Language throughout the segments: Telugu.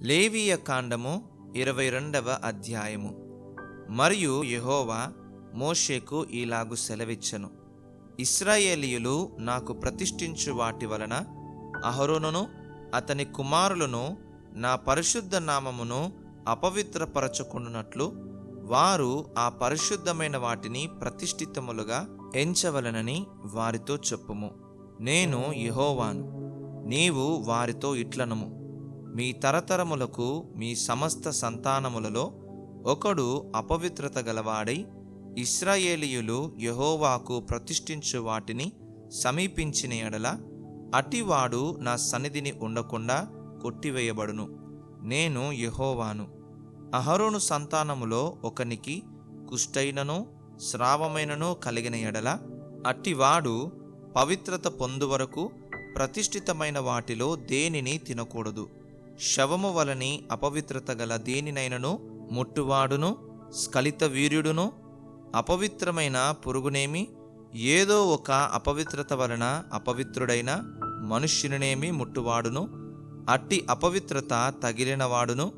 లేవీయ కాండము ఇరవై రెండవ అధ్యాయము. మరియు యహోవా మోషేకు ఈలాగు సెలవిచ్చను. ఇస్రాయేలీయులు నాకు ప్రతిష్ఠించు వాటి వలన అహరోనును అతని కుమారులను నా పరిశుద్ధ నామమును అపవిత్రపరచుకున్నట్లు వారు ఆ పరిశుద్ధమైన వాటిని ప్రతిష్ఠితములుగా ఎంచవలనని వారితో చెప్పుము. నేను యెహోవాను నీవు వారితో ఇట్లనము. మీ తరతరములకు మీ సమస్త సంతానములలో ఒకడు అపవిత్రత గలవాడై ఇస్రాయేలీయులు యెహోవాకు ప్రతిష్ఠించు వాటిని సమీపించిన ఎడల అటివాడు నా సన్నిధిని ఉండకుండా కొట్టివేయబడును. నేను యహోవాను. అహరోను సంతానములో ఒకనికి కుష్టైనను స్రావమైనను కలిగిన ఎడల అట్టివాడు పవిత్రత పొందువరకు ప్రతిష్ఠితమైన వాటిలో దేనిని తినకూడదు. శవము వలని అపవిత్రత గల దేనినైనను ముట్టువాడును స్ఖలిత వీర్యుడును అపవిత్రమైన పురుగునేమి ఏదో ఒక అపవిత్రత వలన అపవిత్రుడైన మనుష్యునినేమి ముట్టువాడును అట్టి అపవిత్రత తగిలినవాడును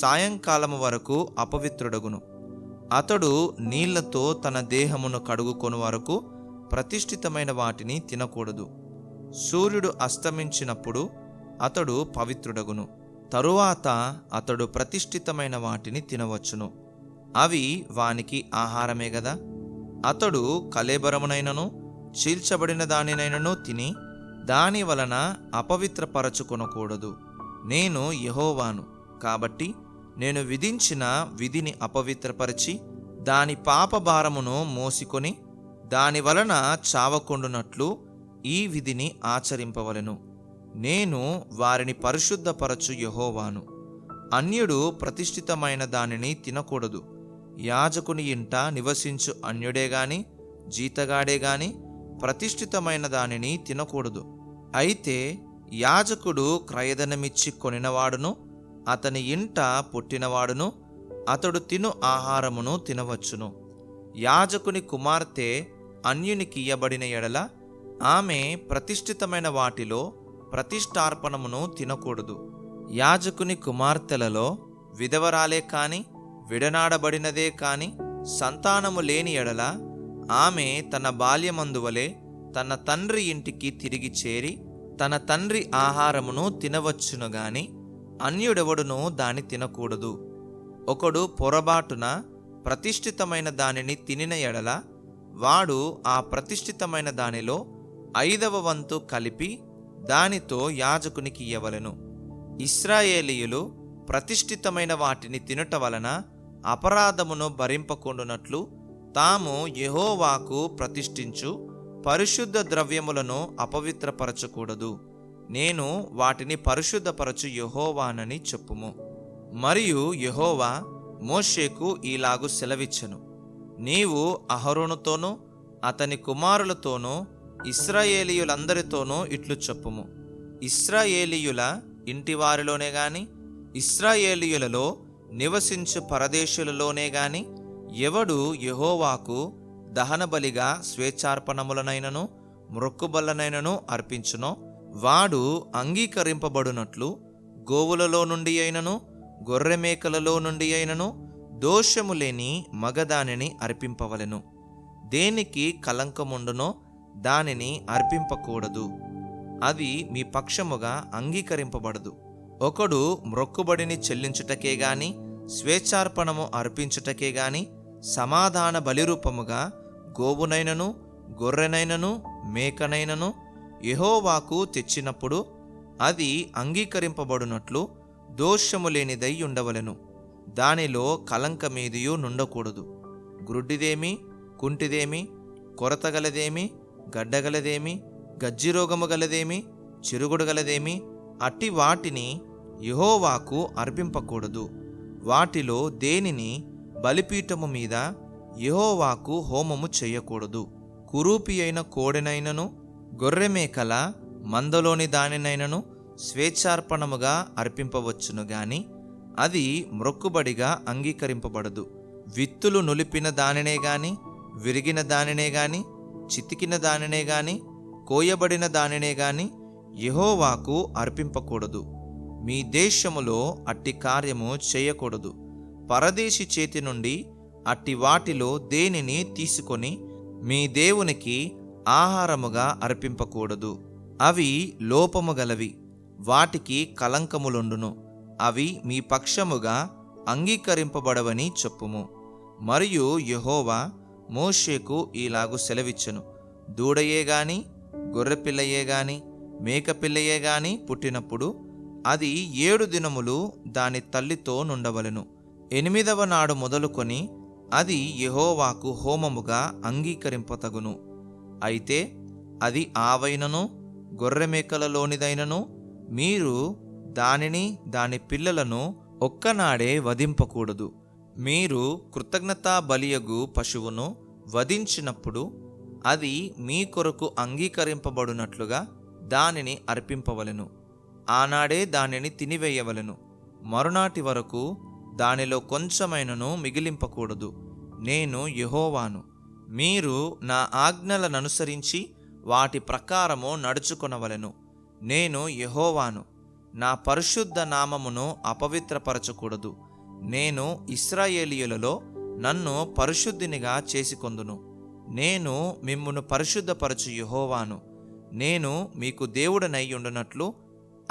సాయంకాలము వరకు అపవిత్రుడగును. అతడు నీళ్ళతో తన దేహమును కడుగుకొని వరకు ప్రతిష్ఠితమైన వాటిని తినకూడదు. సూర్యుడు అస్తమించినప్పుడు అతడు పవిత్రుడగును. తరువాత అతడు ప్రతిష్ఠితమైన వాటిని తినవచ్చును. అవి వానికి ఆహారమే గదా. అతడు కలేబరమునైనను చీల్చబడిన దానినైనను తిని దాని వలన అపవిత్రపరచుకొనకూడదు. నేను యహోవాను. కాబట్టి నేను విధించిన విధిని అపవిత్రపరిచి దాని పాపభారమును మోసికొని దాని వలన చావకుండునట్లు ఈ విధిని ఆచరింపవలెను. నేను వారిని పరిశుద్ధపరచు యెహోవాను. అన్యుడు ప్రతిష్ఠితమైన దానిని తినకూడదు. యాజకుని ఇంట నివసించు అన్యుడే గాని జీతగాడే గాని ప్రతిష్ఠితమైన దానిని తినకూడదు. అయితే యాజకుడు క్రయధనమిచ్చి కొనినవాడును అతని ఇంట పుట్టినవాడును అతడు తిను ఆహారమును తినవచ్చును. యాజకుని కుమార్తె అన్యునికి ఇయ్యబడిన ఎడల ఆమె ప్రతిష్ఠితమైన వాటిలో ప్రతిష్టార్పణమును తినకూడదు. యాజకుని కుమార్తెలలో విధవరాలే కాని విడనాడబడినదే కాని సంతానము లేని ఎడల ఆమె తన బాల్యమందువలే తన తండ్రి ఇంటికి తిరిగి చేరి తన తండ్రి ఆహారమును తినవచ్చును గాని అన్యుడెవడును దాని తినకూడదు. ఒకడు పొరబాటున ప్రతిష్ఠితమైన దానిని తినిన ఎడల వాడు ఆ ప్రతిష్ఠితమైన దానిలో ఐదవ వంతు కలిపి దానితో యాజకునికి ఇయ్యవలెను. ఇస్రాయేలీయులు ప్రతిష్ఠితమైన వాటిని తినుట వలన అపరాధమును భరింపకుండునట్లు తాము యెహోవాకు ప్రతిష్ఠించు పరిశుద్ధ ద్రవ్యములను అపవిత్రపరచకూడదు. నేను వాటిని పరిశుద్ధపరచు యెహోవానని చెప్పుము. మరియు యహోవా మోషేకు ఈలాగు సెలవిచ్చను. నీవు అహరోనుతోనూ అతని కుమారులతోనూ ఇస్రాయేలీయులందరితోనూ ఇట్లు చెప్పుము. ఇస్రాయేలీయుల ఇంటివారిలోనే గాని ఇస్రాయేలీయులలో నివసించు పరదేశులలోనే గాని ఎవడు యెహోవాకు దహనబలిగా స్వేచ్ఛార్పణములనైనను మ్రొక్కుబల్లనైనను అర్పించునో వాడు అంగీకరింపబడునట్లు గోవులలో నుండి అయినను గొర్రెమేకలలో నుండి అయినను దోషము లేని మగదానిని అర్పింపవలెను. దేనికి కలంకముండునో దానిని అర్పింపకూడదు. అది మీ పక్షముగా అంగీకరింపబడదు. ఒకడు మ్రొక్కుబడిని చెల్లించుటకే గాని స్వేచ్ఛార్పణము అర్పించుటకే గాని సమాధాన బలిరూపముగా గోవునైనను గొర్రెనైనను మేకనైనను యహోవాకు తెచ్చినప్పుడు అది అంగీకరింపబడినట్లు దోషము లేనిదై ఉండవలెను. దానిలో కలంకమేదియు నుండకూడదు. గ్రుడ్డిదేమి కుంటిదేమి కొరతగలదేమి గడ్డగలదేమి? గజ్జిరోగము గలదేమి? చిరుగుడు గలదేమి? అట్టి వాటిని యహోవాకు అర్పింపకూడదు. వాటిలో దేనిని? బలిపీఠము మీద యహోవాకు హోమము చేయకూడదు. కురూపి అయిన కోడెనైనను గొర్రెమేకల మందలోని దానినైనను స్వేచ్ఛార్పణముగా అర్పింపవచ్చును గాని అది మ్రొక్కుబడిగా అంగీకరింపబడదు. విత్తులు నులిపిన దానినే గాని విరిగిన దానినే గాని చితికిన దానినే గాని కోయబడిన దానినే గాని యహోవాకు అర్పింపకూడదు. మీ దేశములో అట్టి కార్యము చేయకూడదు. పరదేశి చేతి నుండి అట్టి వాటిలో దేనిని తీసుకొని మీ దేవునికి ఆహారముగా అర్పింపకూడదు. అవి లోపము గలవి. వాటికి కలంకములుండును అవి మీ పక్షముగా అంగీకరింపబడవని చెప్పుము. మరియు యహోవా మోషేకు ఈలాగు సెలవిచ్చెను. దూడయే గాని గొర్రెపిల్లయే గాని మేకపిల్లయే గాని పుట్టినప్పుడు అది ఏడు దినములు దాని తల్లితో నుండవలెను. ఎనిమిదవ నాడు మొదలుకొని అది యెహోవాకు హోమముగా అంగీకరింపతగును. అయితే అది ఆవైనను గొర్రెమేకలలోనిదైనను మీరు దానిని దాని పిల్లలను ఒక్కనాడే వధింపకూడదు. మీరు కృతజ్ఞతా బలియగు పశువును వధించినప్పుడు అది మీ కొరకు అంగీకరింపబడినట్లుగా దానిని అర్పింపవలెను. ఆనాడే దానిని తినివేయవలెను. మరునాటి వరకు దానిలో కొంచెమైనను మిగిలింపకూడదు. నేను యహోవాను. మీరు నా ఆజ్ఞలననుసరించి వాటి ప్రకారము నడుచుకొనవలెను. నేను యహోవాను. నా పరిశుద్ధ నామమును అపవిత్రపరచకూడదు. నేను ఇస్రాయేలీయులలో నన్ను పరిశుద్ధినిగా చేసుకొందును. నేను మిమ్మును పరిశుద్ధపరచు యెహోవాను. నేను మీకు దేవుడనై ఉండునట్లు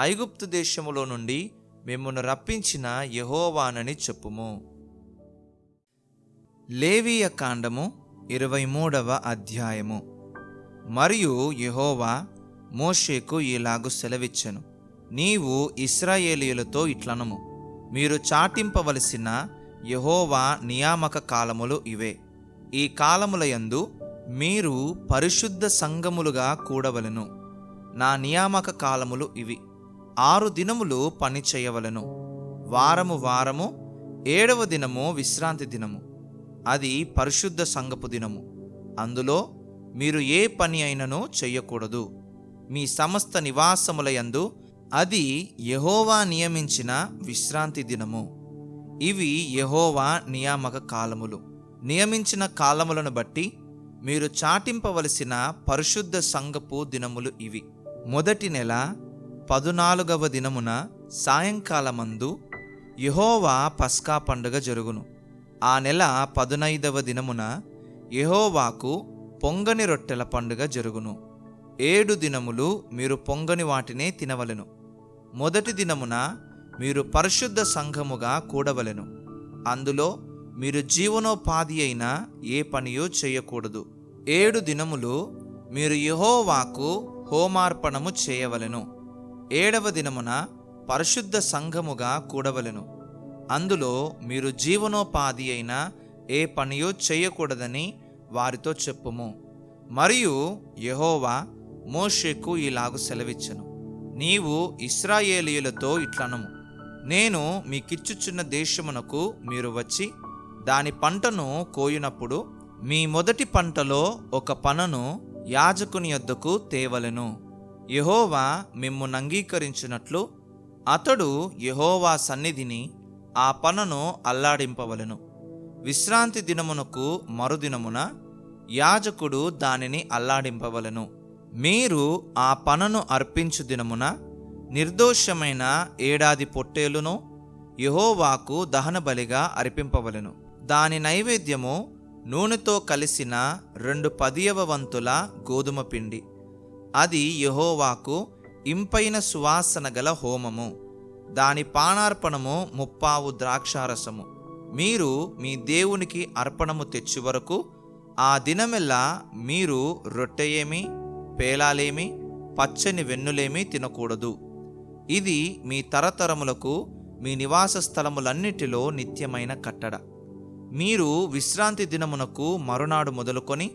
ఐగుప్తు దేశములో నుండి మిమ్మును రప్పించిన యహోవానని చెప్పుము. లేవీయ కాండము ఇరవై మూడవ అధ్యాయము. మరియు యెహోవా మోషేకు ఇలాగు సెలవిచ్చెను. నీవు ఇస్రాయేలీయులతో ఇట్లనము. మీరు చాటింపవలసిన యహోవా నియామక కాలములు ఇవే. ఈ కాలములయందు మీరు పరిశుద్ధ సంఘములుగా కూడవలెను. నా నియామక కాలములు ఇవి. ఆరు దినములు పని చేయవలెను. వారము వారము ఏడవ దినము విశ్రాంతి దినము. అది పరిశుద్ధ సంగపు దినము. అందులో మీరు ఏ పని అయినను చెయ్యకూడదు మీ సమస్త నివాసములయందు అది యహోవా నియమించిన విశ్రాంతి దినము. ఇవి యహోవా నియామక కాలములు. నియమించిన కాలములను బట్టి మీరు చాటింపవలసిన పరిశుద్ధ సంగపు దినములు ఇవి. మొదటి నెల పదునాలుగవ దినమున సాయంకాలమందు యహోవా పస్కా పండుగ జరుగును. ఆ నెల పదునైదవ దినమున యహోవాకు పొంగని రొట్టెల పండుగ జరుగును. ఏడు దినములు మీరు పొంగని వాటినే తినవలెను. మొదటి దినమున మీరు పరిశుద్ధ సంఘముగా కూడవలెను. అందులో మీరు జీవనోపాధి అయిన ఏ పనియో చేయకూడదు. ఏడు దినములు మీరు యహోవాకు హోమార్పణము చేయవలెను. ఏడవ దినమున పరిశుద్ధ సంఘముగా కూడవలెను. అందులో మీరు జీవనోపాధి అయిన ఏ పనియో చేయకూడదని వారితో చెప్పుము. మరియు యహోవా మోషేకు ఇలాగు సెలవిచ్చను. నీవు ఇస్రాయేలీయులతో ఇట్లనము. నేను మీకిచ్చుచున్న దేశమునకు మీరు వచ్చి దాని పంటను కోయినప్పుడు మీ మొదటి పంటలో ఒక పనను యాజకుని యొద్దకు తేవలెను. యహోవా మిమ్మును అంగీకరించినట్లు అతడు యహోవా సన్నిధిని ఆ పనను అల్లాడింపవలెను. విశ్రాంతి దినమునకు మరుదినమున యాజకుడు దానిని అల్లాడింపవలెను. మీరు ఆ పనను అర్పించు దినమున నిర్దోషమైన ఏడాది పొట్టేలును యహోవాకు దహన బలిగా అర్పింపవలెను. దాని నైవేద్యము నూనెతో కలిసిన రెండు పదియవ వంతుల గోధుమ పిండి. అది యహోవాకు ఇంపైన సువాసన గల హోమము. దాని పానార్పణము ముప్పావు ద్రాక్షారసము. మీరు మీ దేవునికి అర్పణము తెచ్చు వరకు ఆ దినమెల్లా మీరు రొట్టెయేమి? పేలాలేమి పచ్చని వెన్నులేమి తినకూడదు. ఇది మీ తరతరములకు మీ నివాస స్థలములన్నిటిలో నిత్యమైన కట్టడ. మీరు విశ్రాంతి దినమునకు మరునాడు మొదలుకొని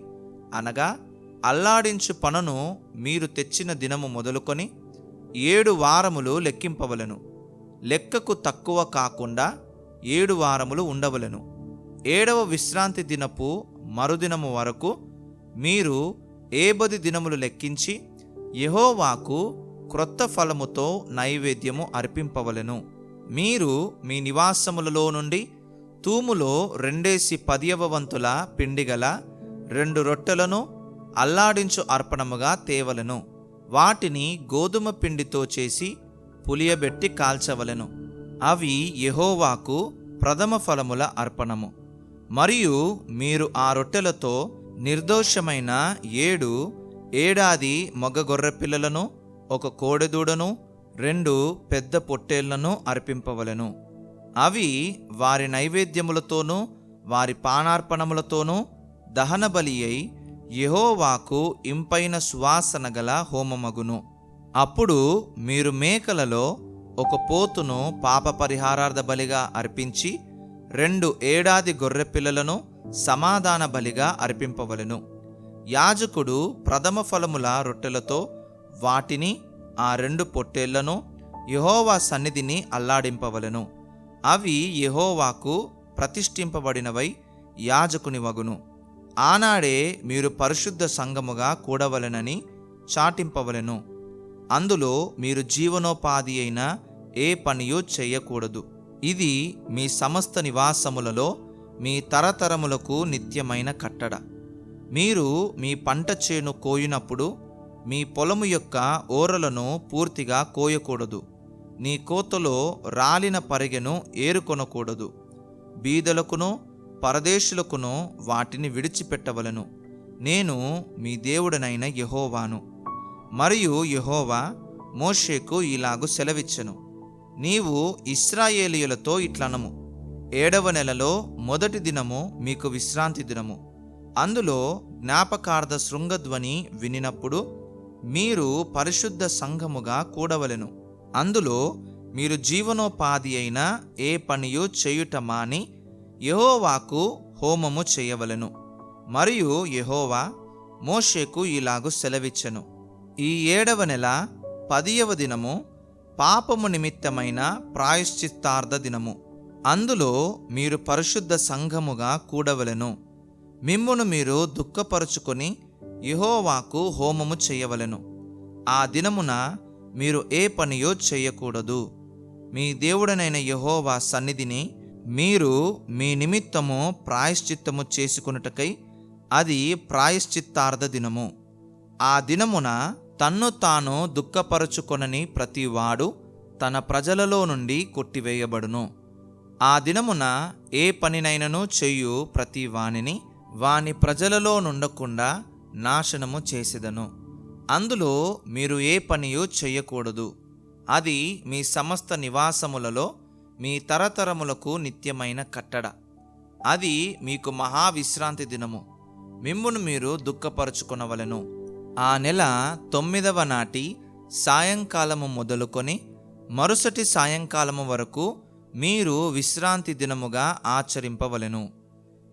అనగా అల్లాడించు పనును మీరు తెచ్చిన దినము మొదలుకొని ఏడు వారములు లెక్కింపవలెను. లెక్కకు తక్కువ కాకుండా ఏడు వారములు ఉండవలెను. ఏడవ విశ్రాంతి దినపు మరుదినము వరకు మీరు ఏబది దినములు లెక్కించి యహోవాకు క్రొత్త ఫలముతో నైవేద్యము అర్పింపవలెను. మీరు మీ నివాసములలో నుండి తూములో రెండేసి పదియవ వంతుల పిండిగల రెండు రొట్టెలను అల్లాడించు అర్పణముగా తేవలెను. వాటిని గోధుమ పిండితో చేసి పులియబెట్టి కాల్చవలెను. అవి యహోవాకు ప్రథమ ఫలముల అర్పణము. మరియు మీరు ఆ రొట్టెలతో నిర్దోషమైన ఏడు ఏడాది మగ గొర్రెపిల్లలను ఒక కోడెదూడను రెండు పెద్ద పొట్టేళ్ళను అర్పింపవలను. అవి వారి నైవేద్యములతోనూ వారి పానార్పణములతోనూ దహనబలి అయి యెహోవాకు ఇంపైన సువాసన గల హోమమగును. అప్పుడు మీరు మేకలలో ఒక పోతును పాప పరిహారార్థ బలిగా అర్పించి రెండు ఏడాది గొర్రెపిల్లలను సమాధాన బలిగా అర్పింపవలెను. యాజకుడు ప్రథమ ఫలముల రొట్టెలతో వాటిని ఆ రెండు పొట్టేళ్ళను యహోవా సన్నిధిని అల్లాడింపవలెను. అవి యహోవాకు ప్రతిష్ఠింపబడినవై యాజకుని వగును. ఆనాడే మీరు పరిశుద్ధ సంఘముగా కూడవలెనని చాటింపవలెను. అందులో మీరు జీవనోపాధి అయిన ఏ పనియూ చేయకూడదు. ఇది మీ సమస్త నివాసములలో మీ తరతరములకు నిత్యమైన కట్టడ. మీరు మీ పంట చేను కోయినప్పుడు మీ పొలము యొక్క ఓరలను పూర్తిగా కోయకూడదు. నీ కోతలో రాలిన పరిగెను ఏరుకొనకూడదు. బీదలకును పరదేశులకును వాటిని విడిచిపెట్టవలను. నేను మీ దేవుడనైన యహోవాను. మరియు యహోవా మోషేకు ఇలాగు సెలవిచ్చను. నీవు ఇస్రాయేలీయులతో ఇట్లనము. ఏడవ నెలలో మొదటి దినము మీకు విశ్రాంతి దినము. అందులో జ్ఞాపకార్థ శృంగధ్వని వినినప్పుడు మీరు పరిశుద్ధ సంఘముగా కూడవలెను. అందులో మీరు జీవనోపాధి అయిన ఏ పనియు చేయుట మాని యహోవాకు హోమము చేయవలెను. మరియు యహోవా మోషేకు ఇలాగు సెలవిచ్చెను. ఈ ఏడవ నెల పదియవ దినము పాపము నిమిత్తమైన ప్రాయశ్చిత్తార్థ దినము. అందులో మీరు పరిశుద్ధ సంఘముగా కూడవలెను. మిమ్మును మీరు దుఃఖపరుచుకొని యహోవాకు హోమము చేయవలను. ఆ దినమున మీరు ఏ పనియో చేయకూడదు. మీ దేవుడనైన యహోవా సన్నిధిని మీరు మీ నిమిత్తము ప్రాయశ్చిత్తము చేసుకున్నటకై అది ప్రాయశ్చిత్తార్థ దినము. ఆ దినమున తన్ను తాను దుఃఖపరచుకొనని ప్రతివాడు తన ప్రజలలో నుండి కొట్టివేయబడును. ఆ దినమున ఏ పనినైనను చెయ్యు ప్రతి వానిని వాని ప్రజలలో నుండకుండా నాశనము చేసెదను. అందులో మీరు ఏ పనియు చెయ్యకూడదు అది మీ సమస్త నివాసములలో మీ తరతరములకు నిత్యమైన కట్టడ. అది మీకు మహావిశ్రాంతి దినము. మిమ్మును మీరు దుఃఖపరచుకొనవలెను. ఆ నెల తొమ్మిదవ నాటి సాయంకాలము మొదలుకొని మరుసటి సాయంకాలము వరకు మీరు విశ్రాంతి దినముగా ఆచరింపవలెను.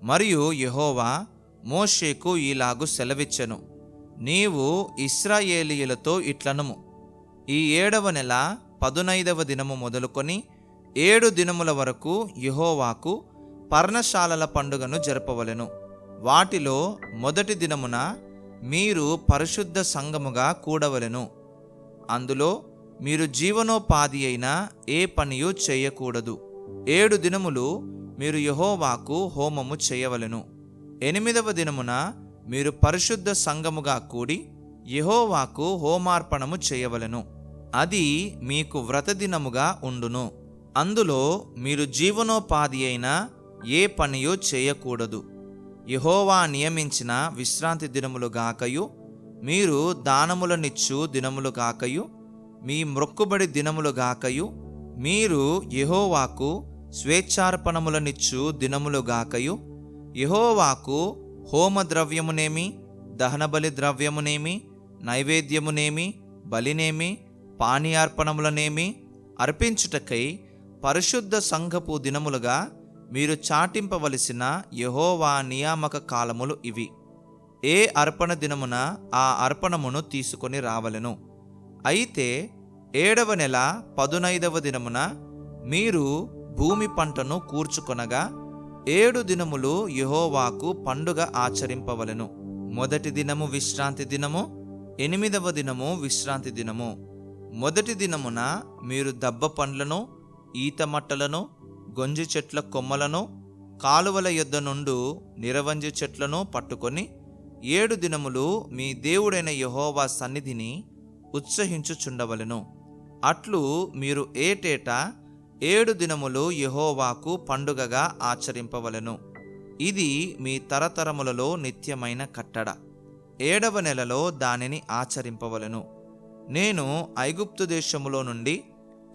మరియు యహోవా మోషేకు ఈలాగు సెలవిచ్చెను. నీవు ఇస్రాయేలీయులతో ఇట్లనము. ఈ ఏడవ నెల పదునైదవ దినము మొదలుకొని ఏడు దినముల వరకు యహోవాకు పర్ణశాలల పండుగను జరపవలెను. వాటిలో మొదటి దినమున మీరు పరిశుద్ధ సంఘముగా కూడవలెను. అందులో మీరు జీవనోపాధి అయిన ఏ పనియు చేయకూడదు. ఏడు దినములు మీరు యహోవాకు హోమము చేయవలెను. ఎనిమిదవ దినమున మీరు పరిశుద్ధ సంఘముగా కూడి యహోవాకు హోమార్పణము చేయవలెను. అది మీకు వ్రతదినముగా ఉండును. అందులో మీరు జీవనోపాధి అయిన ఏ పనియు చేయకూడదు. యహోవా నియమించిన విశ్రాంతి దినములు గాకయు మీరు దానములనిచ్చు దినములు గాకయు మీ మ్రొక్కుబడి దినములు గాకయు. మీరు యహోవాకు స్వేచ్ఛార్పణములనిచ్చు దినములు గాకయు. హోమద్రవ్యమునేమి హోమ ద్రవ్యమునేమి దహనబలి ద్రవ్యమునేమి నైవేద్యమునేమి బలినేమి పానీయార్పణములనేమి అర్పించుటకై పరిశుద్ధ సంఘపు దినములుగా మీరు చాటింపవలసిన యహోవా నియామక కాలములు ఇవి. ఏ అర్పణ దినమున ఆ అర్పణమును తీసుకొని రావలెను. అయితే ఏడవ నెల పదునైదవ దినమున మీరు భూమి పంటను కూర్చుకొనగా ఏడు దినములు యహోవాకు పండుగ ఆచరింపవలను. మొదటి దినము విశ్రాంతి దినము ఎనిమిదవ దినము విశ్రాంతి దినము. మొదటి దినమున మీరు దబ్బ పండ్లను ఈత మట్టలను గొంజి చెట్ల కొమ్మలను కాలువల యొద్ద నుండు నిరవంజి చెట్లను పట్టుకొని ఏడు దినములు మీ దేవుడైన యహోవా సన్నిధిని ఉత్సహించుచుండవలెను. అట్లు మీరు ఏటేటా ఏడు దినములు యెహోవాకు పండుగగా ఆచరింపవలెను. ఇది మీ తరతరములలో నిత్యమైన కట్టడ. ఏడవ నెలలో దానిని ఆచరింపవలను. నేను ఐగుప్తు దేశములో నుండి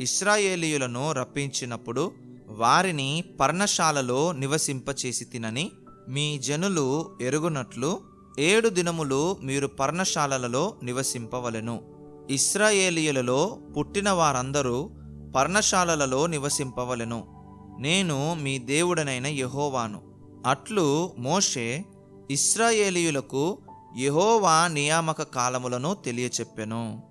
ఇస్రాయేలీయులను రప్పించినప్పుడు వారిని పర్ణశాలలో నివసింపచేసి తినని మీ జనులు ఎరుగునట్లు ఏడు దినములు మీరు పర్ణశాలలలో నివసింపవలెను. ఇస్రాయేలీయులలో పుట్టిన వారందరూ పర్ణశాలలలో నివసింపవలెను. నేను మీ దేవుడనైన యహోవాను. అట్లు మోషే ఇస్రాయేలీయులకు యహోవా నియామక కాలములను తెలియచెప్పెను.